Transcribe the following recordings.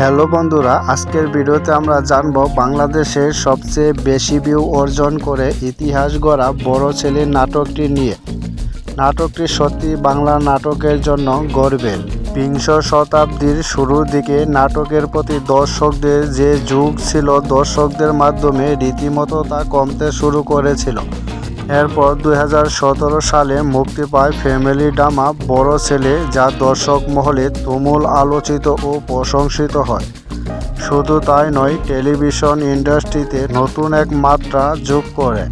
Hello বন্ধুরা, আজকের ভিডিওতে আমরা জানব বাংলাদেশের সবচেয়ে বেশি ভিউ অর্জন করে ইতিহাস গড়া বড় ছেলে নাটকটি নিয়ে। নাটকটি সত্যি বাংলা নাটকের জন্য গর্বের বিংশ শতাব্দীর শুরুর দিকে নাটকের প্রতি দর্শকদের যে যুগ ছিল, দর্শকদের মাধ্যমে রীতিমতো তা কমতে শুরু করেছিল। এরপর দু হাজার সতেরো সালে মুক্তি পায় ফ্যামিলি ড্রামা বড় ছেলে, যা দর্শক মহলে তুমুল আলোচিত ও প্রশংসিত হয়। শুধু তাই নয়, টেলিভিশন ইন্ডাস্ট্রিতে নতুন এক মাত্রা যোগ করে।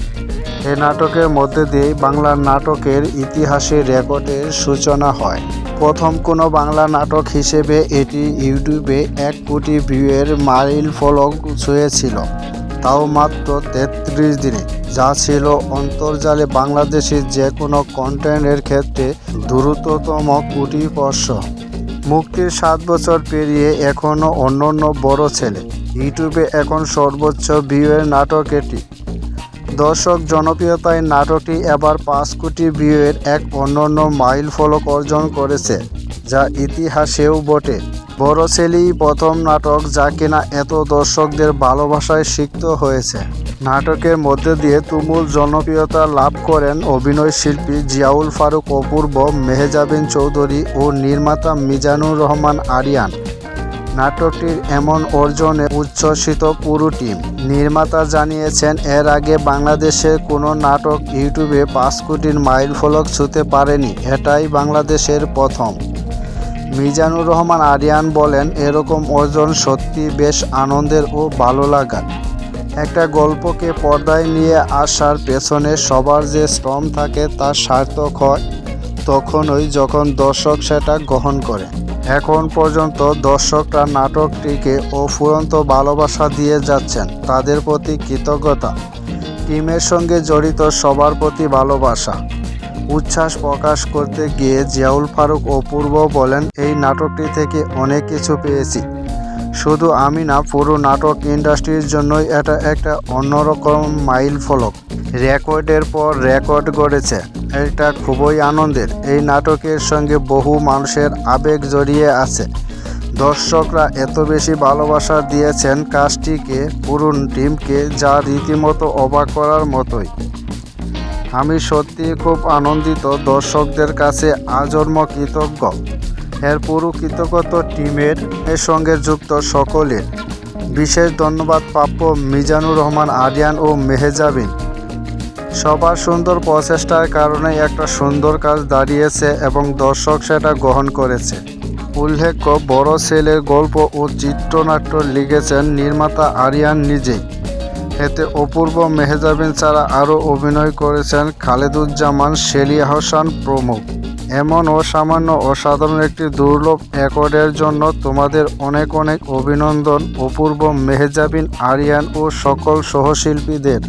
এ নাটকের মধ্যে দিয়েই বাংলা নাটকের ইতিহাসে রেকর্ডের সূচনা হয়। প্রথম কোনো বাংলা নাটক হিসেবে এটি ইউটিউবে এক কোটি ভিউয়ের মাইল ফলক ছুঁয়েছিল। তাও মাত্র তেত্রিশ দিনে, যা ছিল অন্তর্জালে বাংলাদেশের যে কোনো কন্টেন্টের ক্ষেত্রে দ্রুততম কোটি স্পর্শ মুক্তির সাত বছর পেরিয়ে এখনও অন্যান্য বড় ছেলে, ইউটিউবে এখন সর্বোচ্চ ভিউয়ের নাটক এটি। দর্শক জনপ্রিয়তায় নাটকটি এবার পাঁচ কোটি ভিউয়ের এক অনন্য মাইল ফলক অর্জন করেছে, যা ইতিহাসেও বটে। বড় ছেলেই প্রথম নাটক যা কিনা এত দর্শকদের ভালোবাসায় সিক্ত হয়েছে। নাটকের মধ্যে দিয়ে তুমুল জনপ্রিয়তা লাভ করেন অভিনয় শিল্পী জিয়াউল ফারুক, অপূর্ব মেহজাবিন চৌধুরী ও নির্মাতা মিজানুর রহমান আরিয়ান। নাটকটির এমন অর্জনে উচ্ছ্বসিত পুরো টিম। নির্মাতা জানিয়েছেন, এর আগে বাংলাদেশের কোনো নাটক ইউটিউবে পাঁচ কোটির মাইল ফলক ছুঁতে পারেনি। এটাই বাংলাদেশের প্রথম। মিজানুর রহমান আরিয়ান বলেন, এরকম অর্জন সত্যি বেশ আনন্দের ও ভালো লাগার। একটা গল্পকে পর্দায় নিয়ে আসার পেছনে সবার যে শ্রম থাকে তা সার্থক হয় তখনই যখন দর্শক সেটা গ্রহণ করে। এখন পর্যন্ত দর্শকরা নাটকটিকে অফুরন্ত ভালোবাসা দিয়ে যাচ্ছেন। তাদের প্রতি কৃতজ্ঞতা। টিমের সঙ্গে জড়িত সবার প্রতি ভালোবাসা। উচ্ছ্বাস প্রকাশ করতে গিয়ে জিয়াউল ফারুক অপূর্ব বলেন, এই নাটকটি থেকে অনেক কিছু পেয়েছি। শুধু আমি না, পুরো নাটক ইন্ডাস্ট্রির জন্যই এটা একটা অন্যরকম মাইল ফলক। রেকর্ডের পর রেকর্ড গড়েছে। এটা খুবই আনন্দের। এই নাটকের সঙ্গে বহু মানুষের আবেগ জড়িয়ে আছে। দর্শকরা এত বেশি ভালোবাসা দিয়েছেন কাজটিকে, পুরো টিমকে, যা রীতিমতো অবাক করার মতোই। আমি সত্যিই খুব আনন্দিত দর্শকদের কাছে আজন্ম কৃতজ্ঞ। এর পুরো কৃতজ্ঞত টিমের এর সঙ্গে যুক্ত সকলের। বিশেষ ধন্যবাদ প্রাপ্য মিজানুর রহমান, আরিয়ান ও মেহেজাবিন। সবার সুন্দর প্রচেষ্টার কারণে একটা সুন্দর কাজ দাঁড়িয়েছে এবং দর্শক সেটা গ্রহণ করেছে। উল্লেখ্য, বড় ছেলের গল্প ও চিত্রনাট্য লিখেছেন নির্মাতা আরিয়ান নিজেই। এতে অপূর্ব মেহজাবিন ছাড়া আরও অভিনয় করেছেন খালেদুজ্জামান শেলি হাসান প্রমুখ। এমন অসামান্য অসাধারণ একটি দুর্লভ অ্যাকর্ডের জন্য তোমাদের অনেক অনেক অভিনন্দন, অপূর্ব মেহজাবিন আরিয়ান ও সকল সহশিল্পীদের।